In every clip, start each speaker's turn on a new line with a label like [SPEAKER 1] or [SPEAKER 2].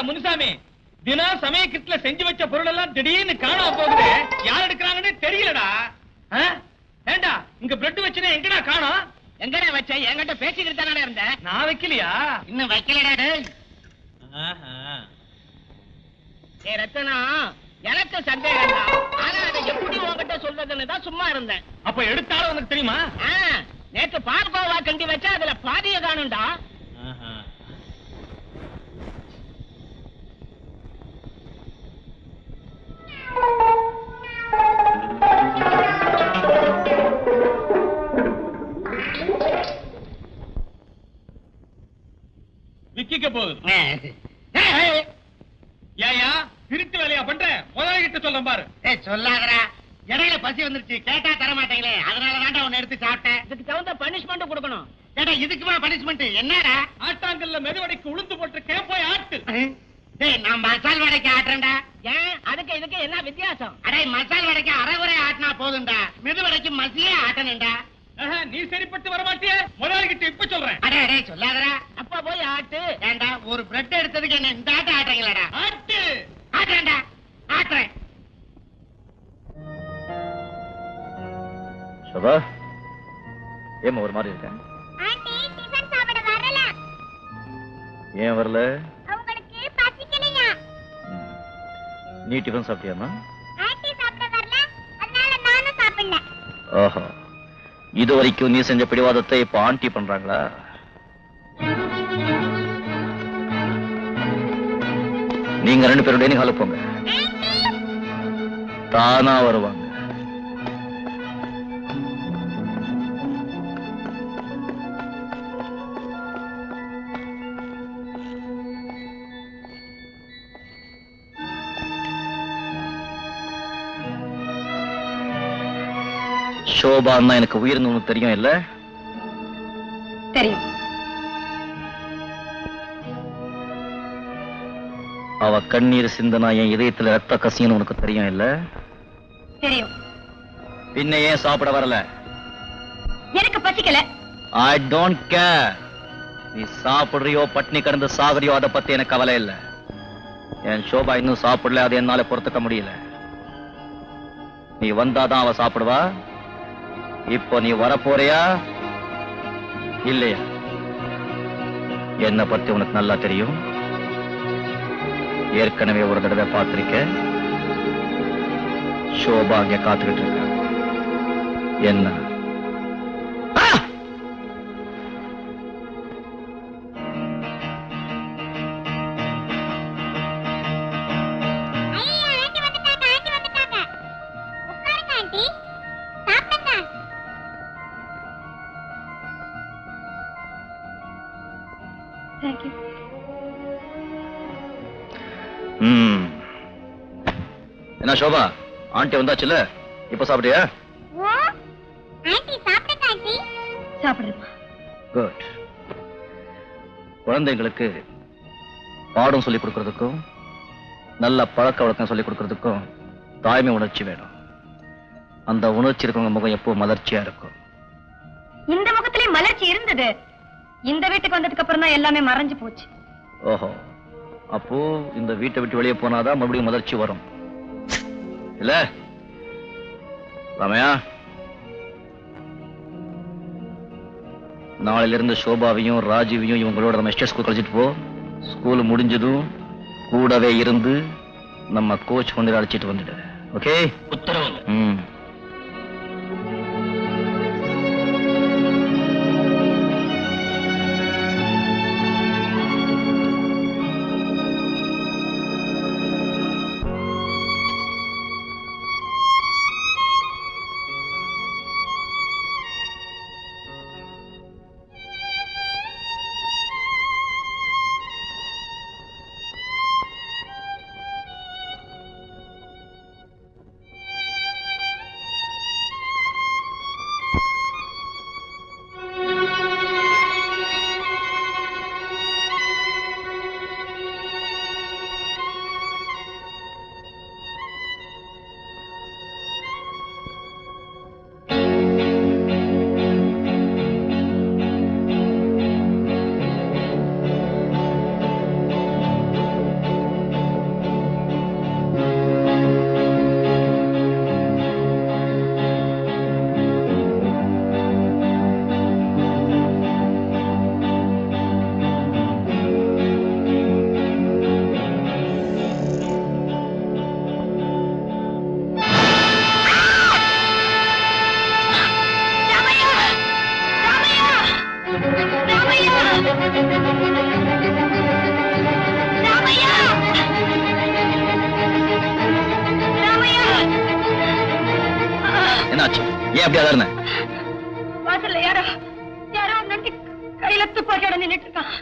[SPEAKER 1] என்னடா முனுசாமி. தினம் சமயக்கட்டுல செஞ்சு வச்ச பொருள் எல்லாம் திடீர்னு காணாம போகுது. யார் எடுக்கிறாங்கன்னு தெரியலடா? ஏண்டா இங்க பிரெட் வச்சுனா எங்கடா காணோம்?
[SPEAKER 2] எங்கடா வச்ச? என்கிட்ட பேசிக்கிட்டு தானே இருந்த
[SPEAKER 1] நான் வைக்கலையா?
[SPEAKER 2] இன்னும் வைக்கலடா டேய்.
[SPEAKER 1] ஆஹா.
[SPEAKER 2] ஏ ரத்தனா எனக்கு சந்தேகம் தான் ஆனா அதை எப்படி உன்கிட்ட சொல்றதுன்னு தான் சும்மா இருந்தேன்.
[SPEAKER 1] அப்ப எடுத்தாலும் உனக்கு தெரியுமா?
[SPEAKER 2] நேத்து பார்கோவா கண்டி வச்சா அதுல பாதிய காணும்டா.
[SPEAKER 1] போகுது. ஏயா திருட்டு வேலையா பண்ற? முதலாளிகிட்ட சொல்றேன் பாரு.
[SPEAKER 2] ஏய் சொல்லாதடா. இடையில பசி வந்துருச்சு. கேட்டா தர மாட்டீங்களே அதனால தான்டா உன்னை எடுத்து சாப்பிட்டேன். இதுக்கு தகுந்த பனிஷ்மெண்ட் கொடுக்கணும். ஏடா இதுக்குமா பனிஷ்மெண்ட் என்னடா?
[SPEAKER 1] ஆட்டாங்கல்ல மெதுவடைக்கு உளுந்து போட்டு போய் ஆட்டு.
[SPEAKER 2] டேய் நான் மசால் வடைக்கு ஆட்டுறேன்டா. ஏன்? அதுக்கு இதுக்கு என்ன வித்தியாசம்? அடே மசால் வடைக்கு அரைகுறை ஆட்டினா போதும்டா. மெது வடைக்கு மசியே ஆட்டணும்டா.
[SPEAKER 1] நீ சரிப்பட்டு வர மாட்டியே முதலாளிகிட்ட இப்ப சொல்றேன்.
[SPEAKER 2] அடே அடே சொல்லாதடா. அப்ப போய் ஆட்டு. ஏண்டா ஒரு பிரெட் எடுத்ததுக்கு என்ன இந்த ஆட்ட ஆட்டங்களடா
[SPEAKER 1] ஆட்டு.
[SPEAKER 2] ஆட்டுறேன்டா. ஆட்டுறேன்.
[SPEAKER 3] சோபா ஏமா ஒரு மாதிரி இருக்க
[SPEAKER 4] ஆண்டி டிஃபன் சாப்பிட வரல.
[SPEAKER 3] ஏன் வரல. நீ டிஃபன் சாப்பிட்டியாமா
[SPEAKER 4] ஆண்டி
[SPEAKER 3] இது வரைக்கும் நீ செஞ்ச பிடிவாதத்தை இப்ப ஆண்டி பண்றாங்களா? நீங்க ரெண்டு ஹாலுக்கு போங்க தானா வருவாங்க. சோபான்னா எனக்கு உயிர்னு உனக்கு தெரியும் இல்ல?
[SPEAKER 5] தெரியும்.
[SPEAKER 3] அவ கண்ணீர் சிந்தனா என் இதயத்துல ரத்த கசின்னு உனக்கு தெரியும் இல்ல?
[SPEAKER 5] தெரியும்.
[SPEAKER 3] பின்ன ஏன் சாப்பிட வரல?
[SPEAKER 5] எனக்கு பசிக்கல.
[SPEAKER 3] ஐ டோன்ட் கேர் நீ சாப்பிடுறியோ பட்னி கடந்து சாகுறியோ அதை பத்தி எனக்கு கவலை இல்ல. என் சோபா இன்னும் சாப்பிடல அது என்னால பொறுத்துக்க முடியல. நீ வந்தாதான் அவ சாப்பிடுவா? இப்போ நீ வரப்போறியா? இல்லையா? என்ன பத்தி உனக்கு நல்லா தெரியும்? ஏற்கனவே ஒரு தடவை பார்த்திருக்க சோபா அங்க காத்துக்கிட்டு இருக்க. என்ன? என்ன சோபா ஆண்டி வந்தாச்சுல இப்ப சாப்பிட்டியா? குட். குழந்தைங்களுக்கு பாடம் சொல்லிக் கொடுக்கறதுக்கும் நல்ல பழக்க வழக்கம் சொல்லிக் கொடுக்கறதுக்கும் தாய்மை உணர்ச்சி வேணும். அந்த உணர்ச்சி இருக்கவங்க முகம் எப்போ மலர்ச்சியா இருக்கும்.
[SPEAKER 5] இந்த முகத்திலே மலர்ச்சி இருந்தது. இந்த வீட்டுக்கு வந்ததுக்கு அப்புறம் தான் எல்லாமே மறைஞ்சு போச்சு.
[SPEAKER 3] ஓஹோ. அப்போ இந்த வீட்டை விட்டு வெளியே போனாதான் மறுபடியும் மலர்ச்சி வரும். இல்ல? ராமையா? நாளையில இருந்து சோபாவையும் ராஜீவையும் இவங்களோட நம்ம எஸ்டேட் ஸ்கூல் கழிச்சிட்டு போ. ஸ்கூல் முடிஞ்சதும் கூடவே இருந்து நம்ம கோச் கொண்டு அழைச்சிட்டு வந்துடு. ஓகே
[SPEAKER 1] உத்தரவு
[SPEAKER 3] ம். ஏன் அப்படி அலர்ன
[SPEAKER 5] வாசல்ல யாரோ யாரோ நண்டி கையில துப்பாக்கியோட நின்னுட்டு இருக்கான்.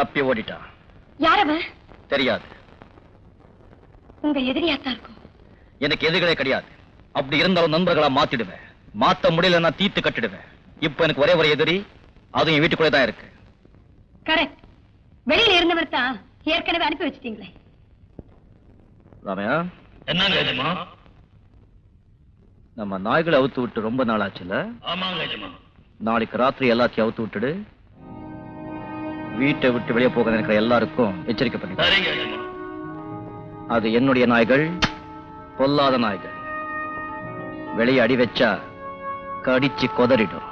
[SPEAKER 3] தப்பி ஓடிட்டான்.
[SPEAKER 5] யார் அவன்
[SPEAKER 3] தெரியாது.
[SPEAKER 5] உங்க எதிரியாத்தான் இருக்கும்.
[SPEAKER 3] எனக்கு எதிரிகளே கிடையாது. அப்படி இருந்தாலும் நண்பர்களா மாத்திடுவேன். மாத்த முடியலன்னா தீத்து கட்டிடுவேன். இப்ப எனக்கு ஒரே ஒரு எதிரி அதுவும் என் வீட்டுக்குள்ளே தான் இருக்கு.
[SPEAKER 5] கரெக்ட் வெளியில இருந்தவர் தான் ஏற்கனவே அனுப்பி வச்சிட்டீங்களே.
[SPEAKER 3] ராமையா?
[SPEAKER 6] என்னங்க எஜமா?
[SPEAKER 3] நம்ம நாய்களை அவுத்து விட்டு ரொம்ப நாள் ஆச்சுல
[SPEAKER 6] ஆமாங்க எஜமா.
[SPEAKER 3] நாளைக்கு ராத்திரி எல்லாத்தையும் அவுத்து விட்டுடு. வீட்டை விட்டு வெளியே போக நினைக்கிற எல்லாருக்கும் எச்சரிக்கை பண்ணி அது என்னுடைய நாய்கள் பொல்லாத நாய்கள். வெளியே அடி வச்சா கடிச்சு கொதறிடும்.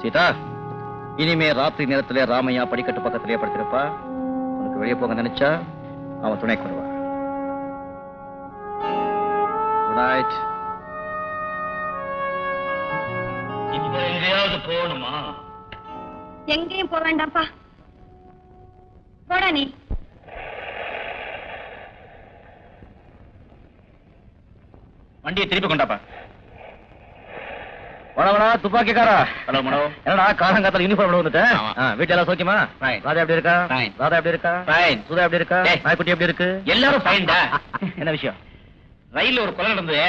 [SPEAKER 3] சீதா இனிமே ராத்திரி நேரத்துல ராமையா படிக்கட்டு பக்கத்திலேயே படுத்திருப்பா. உனக்கு வெளியே போக நினைச்சா அவன் துணைக்கு வருவான்
[SPEAKER 6] இப்ப எங்கேயாவது போகணுமா?
[SPEAKER 5] எங்கேயும் போக வேண்டாம்ப்பா. போடா நீ.
[SPEAKER 3] வண்டியை திருப்பி கொண்டாப்பா. வணவனா துப்பாக்கிக்காரா?
[SPEAKER 6] ஹலோ மனோ
[SPEAKER 3] என்னடா காலங்காத்தால யூனிஃபார்ம் வந்துட்டேன். வீட்டுல எல்லாம் சௌக்கியமா. ராதா எப்படி இருக்கா. ராதா எப்படி இருக்கா?
[SPEAKER 6] Fine.
[SPEAKER 3] சுதா எப்படி இருக்கா. நாய்க்குட்டி எப்படி இருக்கு?
[SPEAKER 6] எல்லாரும் fine டா.
[SPEAKER 3] என்ன விஷயம்?
[SPEAKER 6] ரயில்ல ஒரு கொலை நடந்தது.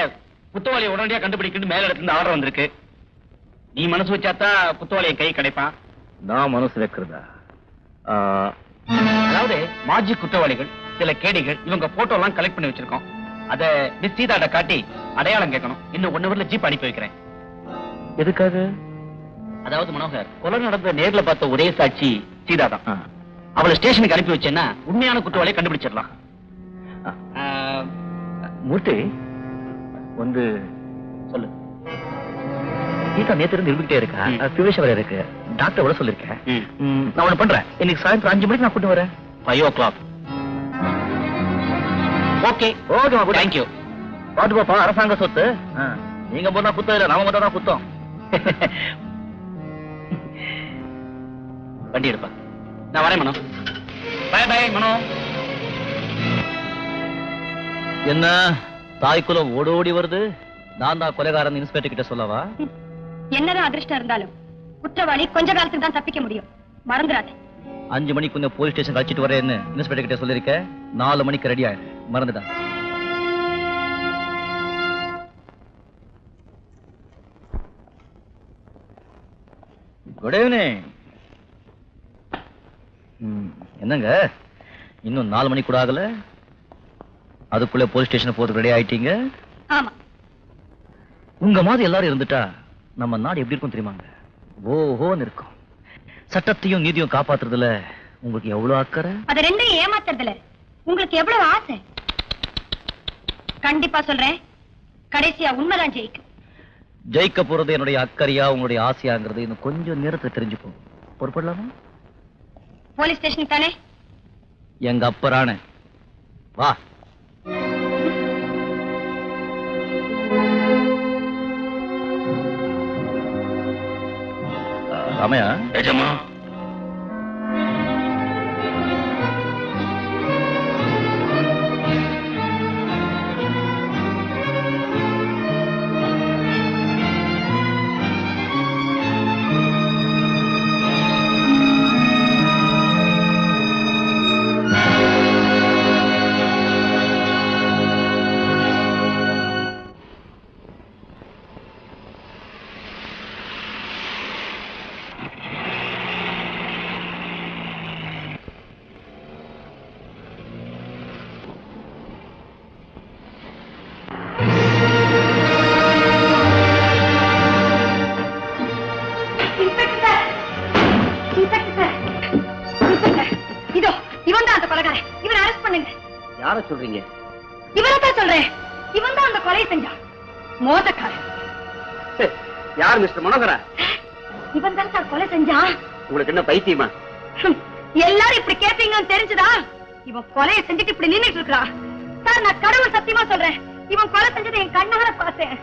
[SPEAKER 6] குத்தவாளியை உடனடியா கண்டுபிடிக்கணும் மேல இடத்துல இருந்து ஆர்டர் வந்திருக்கு. நீ மனசு வச்சாத்தான் குத்தவாளியை கை கிடைப்பான்.
[SPEAKER 3] நான் மனசு வைக்கிறதா?
[SPEAKER 6] அதாவது மாஜி குற்றவாளிகள் சில கேடிகள் இவங்க போட்டோ எல்லாம் கலெக்ட் பண்ணி வச்சிருக்கோம். அத மிஸ் சீதாட்ட காட்டி அடையாளம் கேட்கணும். இன்னும் ஒன்னு வரல ஜீப் அனுப்பி வைக்கிறேன்.
[SPEAKER 3] எதுக்காக?
[SPEAKER 6] அதாவது மனோகர் கொலை நடந்த நேர்ல பார்த்த ஒரே சாட்சி சீதா தான். அவளை ஸ்டேஷனுக்கு அனுப்பி வச்சேன்னா உண்மையான குற்றவாளியை கண்டுபிடிச்சிடலாம்.
[SPEAKER 3] மூர்த்தி வந்து
[SPEAKER 6] சொல்லு.
[SPEAKER 3] கீதா நேத்து இருந்து இருந்துகிட்டே இருக்கா. பியூஷ் வர இருக்கு. டாக்டர் விட சொல்லிருக்கேன். நான் ஒண்ணு பண்றேன். இன்னைக்கு சாயந்தரம் அஞ்சு மணிக்கு நான் கூட்டு வரேன்.
[SPEAKER 6] ஃபைவ் ஓ கிளாக் ஓகே
[SPEAKER 3] ஓகேமா
[SPEAKER 6] தேங்க்யூ
[SPEAKER 3] பாட்டு பாப்பா அரசாங்க சொத்து. நீங்க போனா குத்தம் இல்ல நாம மட்டும் தான் குத்தம்
[SPEAKER 6] வண்டி எடுப்பா. நான் வரேன் மனோ. பை பை மனோ.
[SPEAKER 3] என்ன தாய்க்குலம் ஓடோடி வருது? நான் தான் கொலைகாரன் இன்ஸ்பெக்டர் கிட்ட சொல்லவா?
[SPEAKER 5] என்னதான் அதிர்ஷ்டம் இருந்தாலும் குற்றவாளி கொஞ்ச காலத்துக்கு தான் தப்பிக்க முடியும். மறந்துடாத.
[SPEAKER 3] அஞ்சு மணிக்கு உன்னை போலீஸ் ஸ்டேஷன் அழைச்சிட்டு வரேன்னு இன்ஸ்பெக்டர் கிட்ட சொல்லிருக்க. நாலு மணிக்கு ரெடி ஆயிடு மறந்துட்டான் குட் ஈவினிங் என்னங்க? இன்னும் நாலு மணி கூட ஆகல. அதுக்குள்ள போலீஸ் ஸ்டேஷன் போறதுக்கு ரெடி ஆயிட்டீங்க?
[SPEAKER 5] ஆமா.
[SPEAKER 3] உங்க மாதிரி எல்லாரும் இருந்துட்டா? நம்ம நாடு எப்படி இருக்கும் தெரியுமாங்க ஓஹோன்னு இருக்கும். சட்டத்தையும் நீதியும் காப்பாத்துறதுல உங்களுக்கு எவ்வளவு அக்கறை?
[SPEAKER 5] அத ரெண்டையும் ஏமாத்துறதுல உங்களுக்கு எவ்வளவு ஆசை? கண்டிப்பா சொல்றேன். கடைசியா உண்மைதான் ஜெயிக்கும்.
[SPEAKER 3] ஜெயிக்க போறது என்னுடைய அக்கறையா உங்களுடைய ஆசையாங்கிறது இன்னும் கொஞ்சம் நேரத்துல தெரிஞ்சுக்கும் பொறுப்படலாமா?
[SPEAKER 5] போலீஸ் ஸ்டேஷன் தானே?
[SPEAKER 3] எங்க அப்பரான. வா. ஆ, ராமையா
[SPEAKER 7] சொல்றீங்க?
[SPEAKER 5] இவரைத்தான் சொல்றேன். இவன் தான் அந்த கொலை செஞ்சான் மோசக்காரன்.
[SPEAKER 7] யார் மிஸ்டர் மனோகரா?
[SPEAKER 5] இவன் தான் சார் கொலை செஞ்சான்
[SPEAKER 7] உங்களுக்கு என்ன பைத்தியமா?
[SPEAKER 5] எல்லாரும் இப்படி கேட்பீங்கன்னு தெரிஞ்சுதா? இவன் கொலையை செஞ்சுட்டு இப்படி நின்னுட்டு இருக்கான் சார் நான் கடவுள் சத்தியமா சொல்றேன். இவன் கொலை செஞ்சதை என் கண்ணால பார்த்தேன்.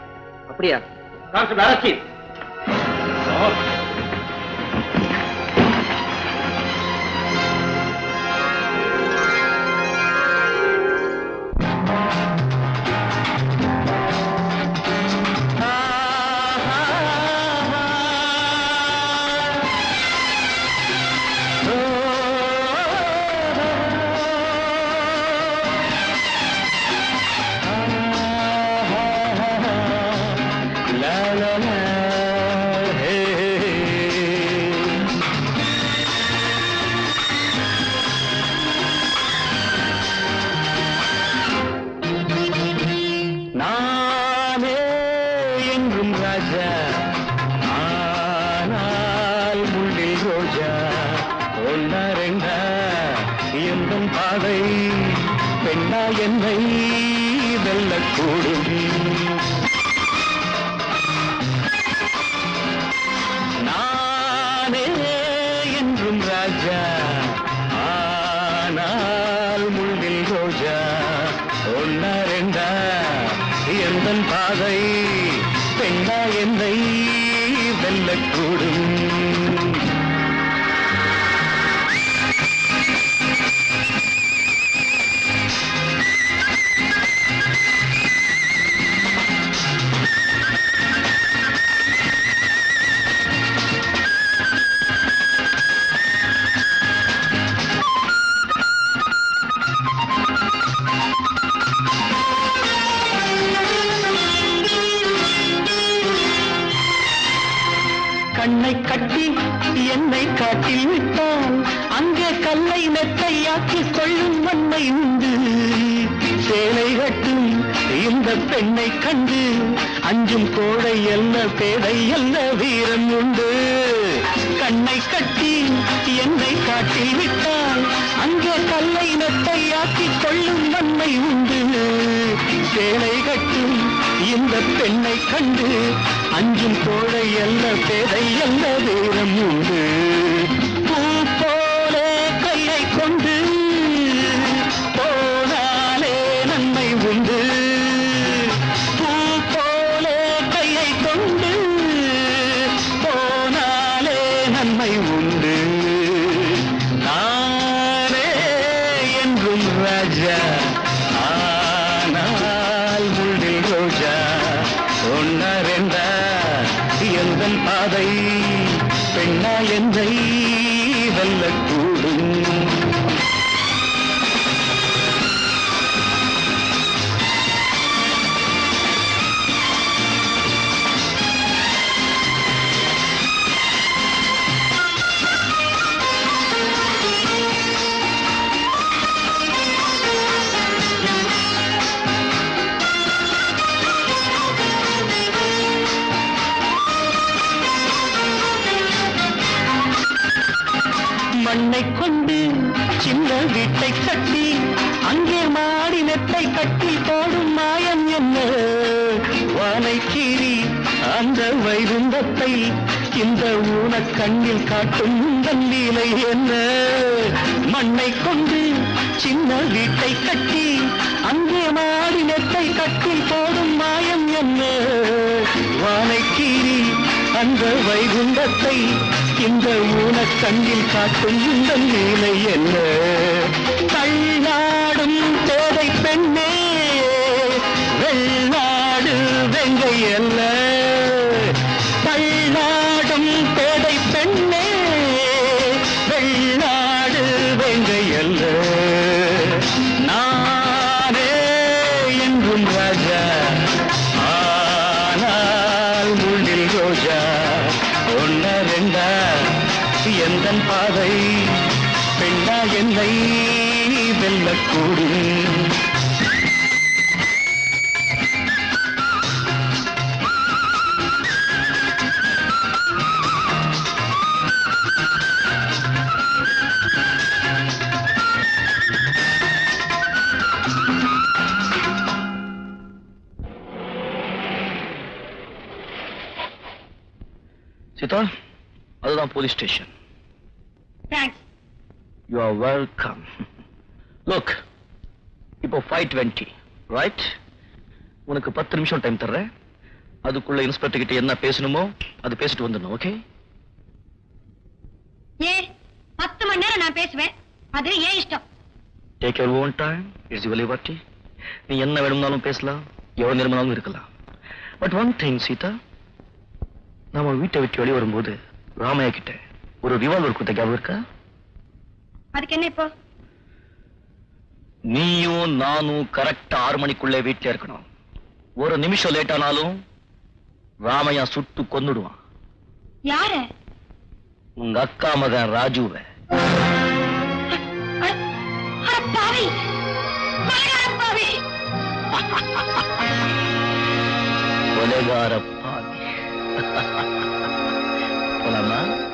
[SPEAKER 7] அப்படியா? கான்ஸ்டபிள் அரசி
[SPEAKER 8] ராஜா. ஆனால் முள்ளில் ரோஜா. ஒன்னா ரெண்டா. எந்தன் பாதை பெண்ணா என்னை வெல்லக்கூடும். பேதை அல்ல வீரம் உண்டு? கண்ணை கட்டி என்னை காட்டில் விட்டால் அங்கே கல்லை நட்டையாக்கிக் கொள்ளும் நன்மை உண்டு. சேலை கட்டும் இந்த பெண்ணை கண்டு அஞ்சும் தோழை அல்ல பேதை அல்ல வீரம் உண்டு. கட்டி அங்கே மாடி நெட்டை கட்டி போடும் மாயம் என்ன? வானை கீறி அந்த வைகுந்தத்தை இந்த ஊன கண்ணில் காட்டும் உந்தன் என்ன? மண்ணை கொண்டு சின்ன வீட்டை கட்டி அங்கே மாடி நெட்டை கட்டி போடும் மாயம் என்ன? வானை கீறி அந்த வைகுந்தத்தை இந்த ஊன கண்ணில் காட்டும் இந்த நீலை என்ன? ரெண்டா எந்தன் பாதை பெண்ணா என்னை வெல்லக்கூடும்.
[SPEAKER 3] Police station
[SPEAKER 5] thanks
[SPEAKER 3] you are welcome look இப்போ ஃபைவ் டுவெண்ட்டி ரைட் உனக்கு பத்து நிமிஷம் டைம் தர்றேன். அதுக்குள்ள இன்ஸ்பெக்டர் கிட்ட என்ன பேசணுமோ அது பேசிட்டு வந்துடணும் ஓகே
[SPEAKER 5] ஏன் பத்து மணி நேரம் நான் பேசுவேன். அது ஏன் இஷ்டம்?
[SPEAKER 3] Take your own time it's your liberty நீ என்ன வேணும்னாலும் பேசலாம். எவ்வளவு நேரமானாலும் இருக்கலாம். பட் ஒன் திங் சீதா நாம வீட்டை விட்டு வெளியே வரும்போது ராமையா கிட்ட ஒரு ரிவால்வர் கொடுத்த ஞாபகம் இருக்கா?
[SPEAKER 5] அதுக்கு என்ன இப்போ?
[SPEAKER 3] நீயும் நானும் கரெக்டா ஆறு மணிக்குள்ளே வீட்டுல இருக்கணும். ஒரு நிமிஷம் லேட் ஆனாலும் ராமையா சுட்டு கொன்னுடுவான்.
[SPEAKER 5] யாரு?
[SPEAKER 3] உங்க அக்கா மகன் ராஜுவை.
[SPEAKER 5] கொலைகார பாவி.
[SPEAKER 3] கொலைகார பாவி போலாமா